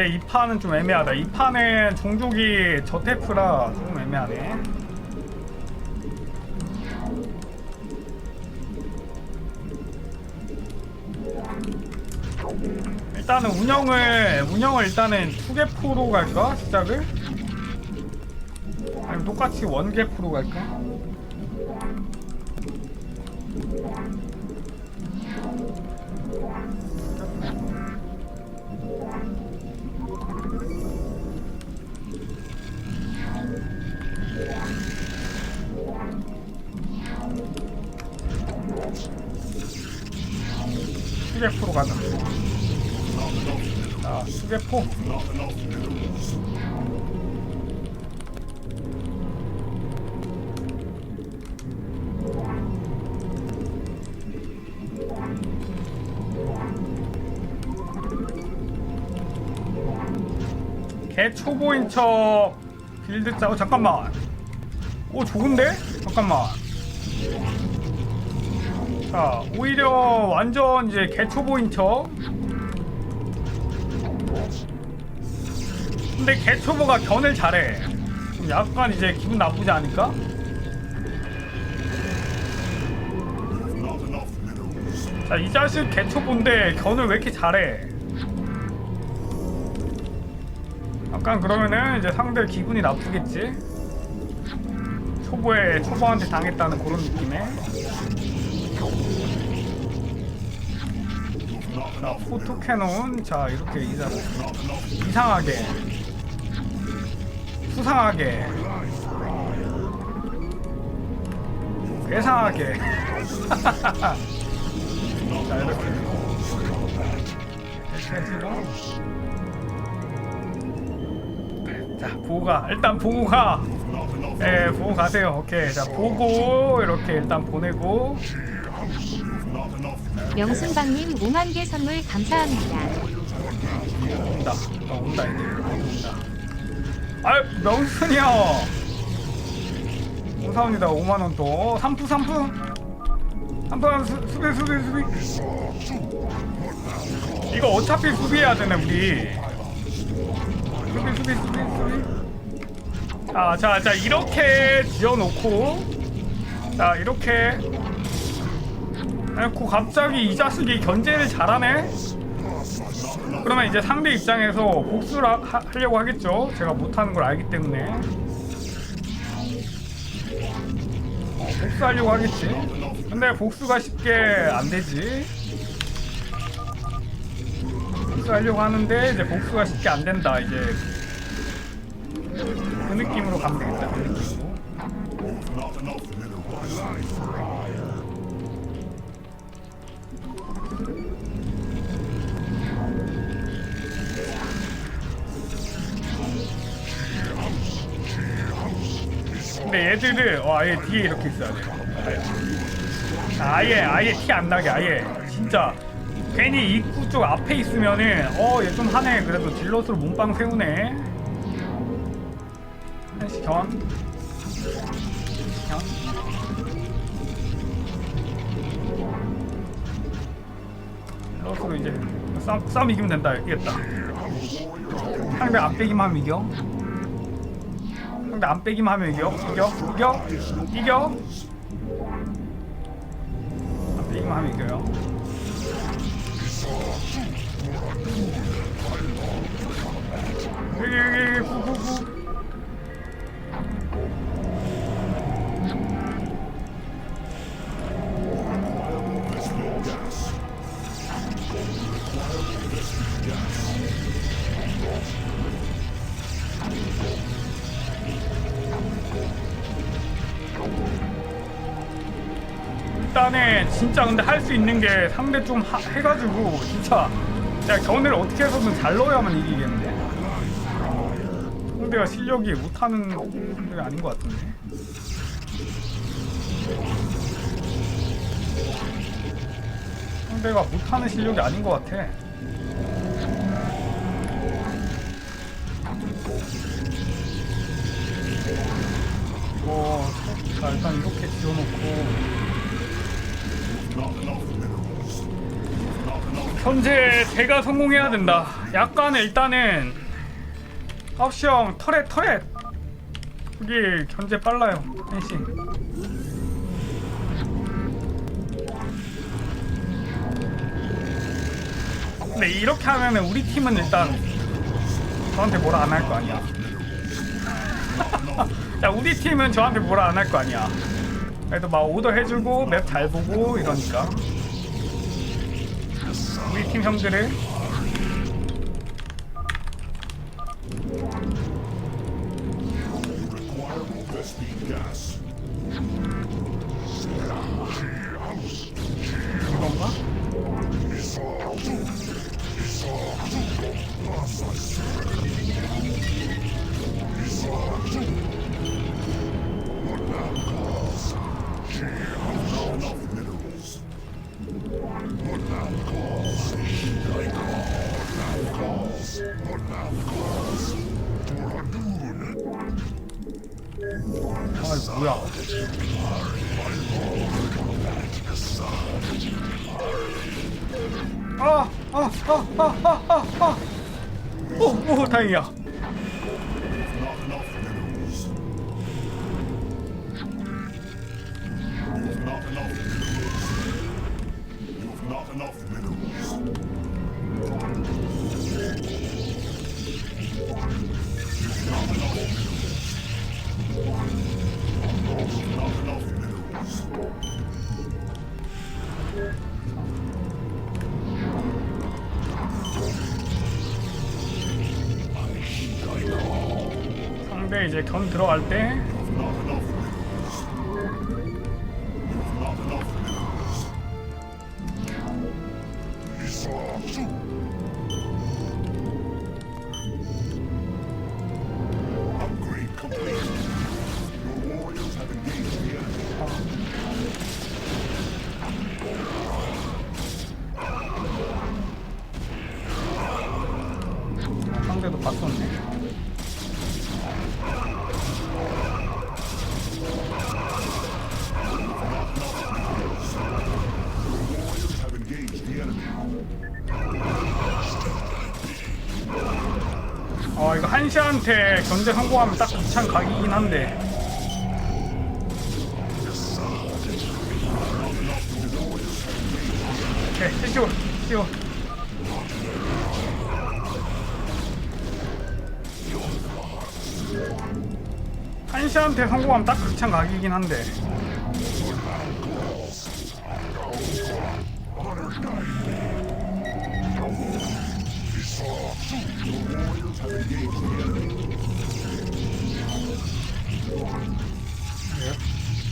근데 이 판은 좀 애매하다. 이 판은 종족이 저테프라 조금 애매하네. 일단은 운영을 운영을 일단은 투개포로 갈까 시작을? 아니면 똑같이 원개포로 갈까? 수개포로 가자. 자, 수개포. 개 초보인 척 빌드 짜고 잠깐만. 오 좋은데? 잠깐만. 자, 오히려 완전 이제 개초보인 척. 근데 개초보가 견을 잘해. 좀 약간 이제 기분 나쁘지 않을까? 자, 이 자식 개초보인데 견을 왜 이렇게 잘해? 약간 그러면은 이제 상대 기분이 나쁘겠지? 초보에 초보한테 당했다는 그런 느낌에. 자, 포토캐논. 자, 이렇게 이상, 이상하게. 수상하게. 괴상하게. 자, 이렇게. 자, 보고 가. 일단 보고 가. 예, 보고 가세요. 오케이. 자, 보고, 이렇게 일단 보내고. 명순방님 5만 개 선물 감사합니다. 온다. 어, 온다, 이제. 온다. 아, 명순이야. 감사합니다. 5만 원 또. 3푸, 3푸. 3푸, 수, 수비, 수비, 수비. 이거 어차피 수비해야 되네, 우리. 수비, 수비, 수비, 수비. 자, 자, 자, 이렇게 지어놓고. 자, 이렇게. 해놓고 갑자기 이 자식이 견제를 잘하네? 그러면 이제 상대 입장에서 복수를 하, 하- 하려고 하겠죠. 제가 못하는 걸 알기 때문에. 어, 복수하려고 하겠지. 근데 복수가 쉽게 안 되지. 복수하려고 하는데 이제 복수가 쉽게 안 된다. 이제 그 느낌으로 가면 되겠다. 그 느낌으로. 근데 얘들을 어, 아예 뒤에 이렇게 있어야 돼. 아예 아예 티 안 나게 아예 진짜 괜히 입구 쪽 앞에 있으면은 어 얘 좀 하네 그래도 딜러스로 몸빵 세우네. 한시 견. 견. 딜러스로 이제 싸움, 싸움 이기면 된다 이겼다. 상대 하면 이겨. 상대 안 빼기만 하면 이겨. 이겨. 이겨. 이겨. 안 빼기만 하면 이겨요. 여기 여기 여기 구구구. 일단은 진짜 근데 할 수 있는 게 상대 좀 하- 해가지고 진짜 야 견을 어떻게 해서든 잘 넣어야만 이기겠는데? 상대가 실력이 못하는 상대가 아닌 것 같은데? 상대가 못하는 실력이 아닌 것 같아. 이거 자 일단 이렇게 지어놓고 현재 제가 성공해야 된다. 약간은 일단은 옵션 터렛 터렛 그게 견제 빨라요. 한시. 근데 이렇게 하면은 우리 팀은 일단 저한테 뭐라 안 할 거 아니야. 야 우리 팀은 저한테 뭐라 안 할 거 아니야. 그래도 막 오더 해주고 맵 잘 보고 이러니까. 우리 팀 형들은 아, 아, 아, 아. 오, 오, 다행이야. 상대 이제 견 들어갈 때. 상대도. Warriors 견제 성공하면 딱 귀찮 각이긴 한데. 오케이, 시시오, 시시오. 한시한테 성공하면 딱 극찬 각이긴 한데.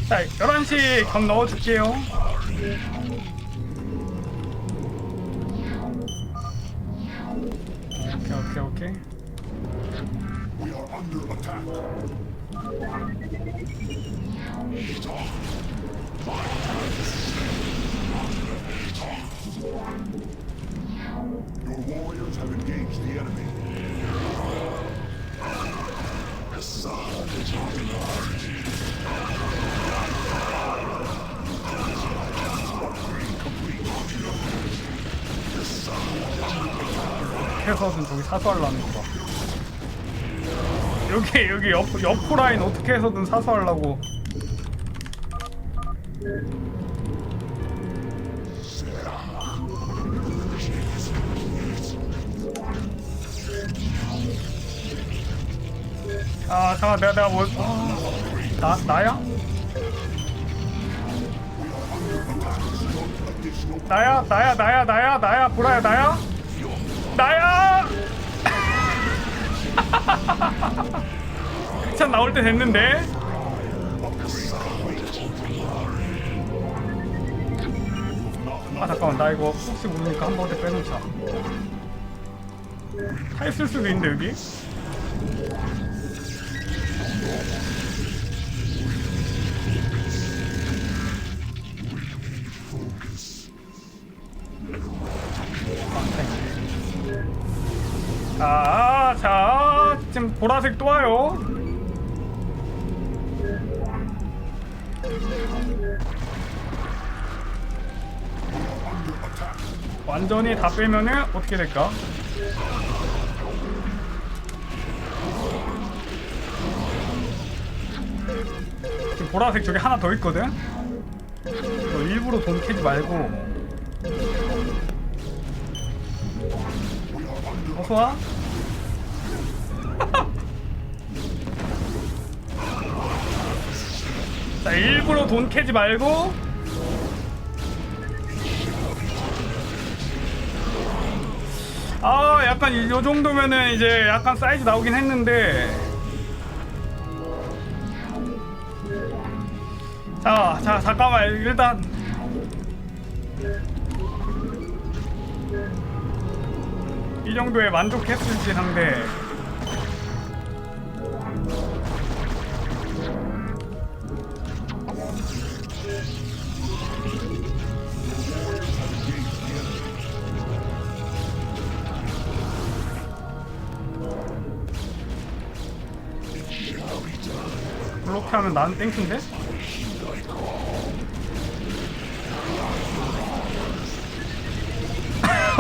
자, 11시 견 넣어줄게요. 오케이, 오케이, 오케이. 해서든 저기 사수하려는 거 봐. 여기 여기 옆 옆 라인 어떻게 해서든 사수하려고. 아 잠깐 내가 내가 뭐 나, 나야? 나야 나야 나야 나야 나야 보라야 나야? 나야! 참 나올 때 됐는데. 아 잠깐만 나 이거 혹시 모르니까 한 번에 빼놓자. 타 있을 수도 있는데 여기. 자, 자, 지금 보라색 또 와요. 완전히 다 빼면은 어떻게 될까? 지금 보라색 저기 하나 더 있거든? 너 일부러 돈 캐지 말고 어서와 자 일부러 돈 캐지 말고. 아 약간 이, 요 정도면은 이제 약간 사이즈 나오긴 했는데. 자, 자 잠깐만 일단. 이 정도에 만족했을지 한데 하면 나는 땡큐인데?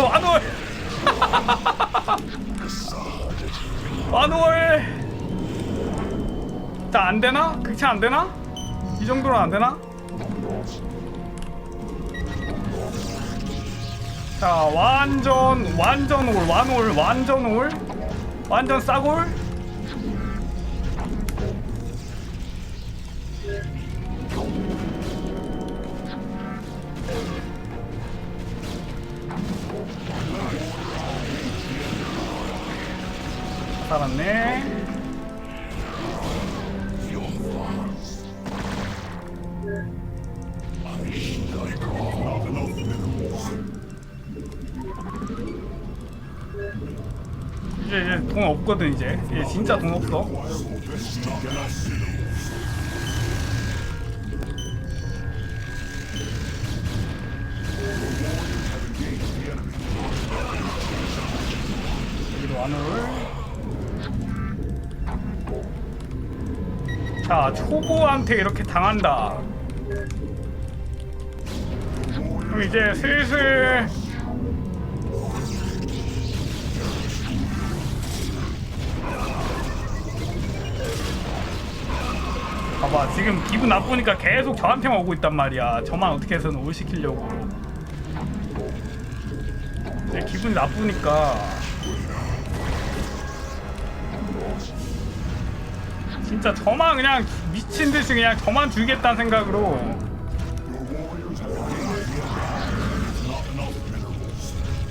완월! 완월! 자, 안 되나? 극체 안 되나? 이 정도는 안 되나? 자, 완전, 완전 올, 완올, 완전 올, 완전 싸골. 살았네. 이제 이제 돈 없거든 이제. 이제 진짜 돈 없어. 여기도 안올. 자, 초보한테 이렇게 당한다. 그럼 이제 슬슬 봐봐, 지금 기분 나쁘니까 계속 저한테만 오고 있단 말이야. 저만 어떻게 해서는 올 시키려고. 이제 기분이 나쁘니까 진짜 저만 그냥 미친 듯이 그냥 저만 죽이겠다는 생각으로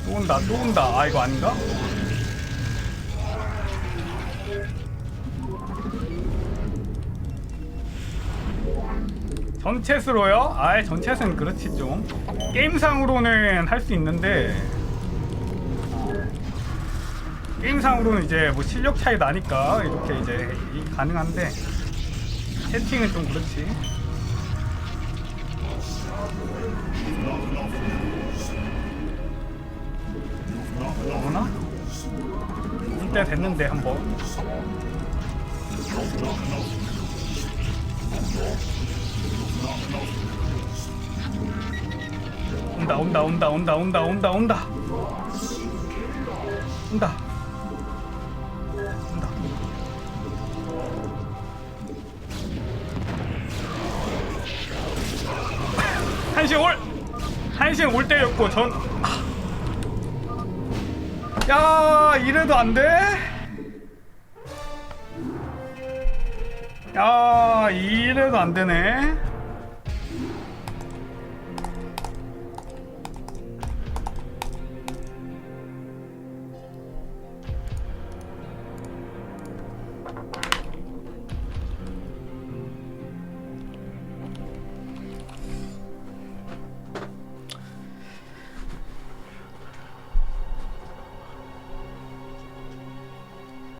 또 온다 또 온다 아 이거 아닌가? 전체스로요? 아예 전체스는 그렇지 좀 게임상으로는 할 수 있는데 게임상으로는 이제 뭐 실력 차이 나니까 이렇게 이제 이- 가능한데 채팅은 좀 그렇지. 오나? 올때 됐는데 한번. 온다 온다 온다 온다 온다 온다 온다 온다 한신 올 때였고 전 야, 이래도 안 돼? 야, 이래도 안 되네.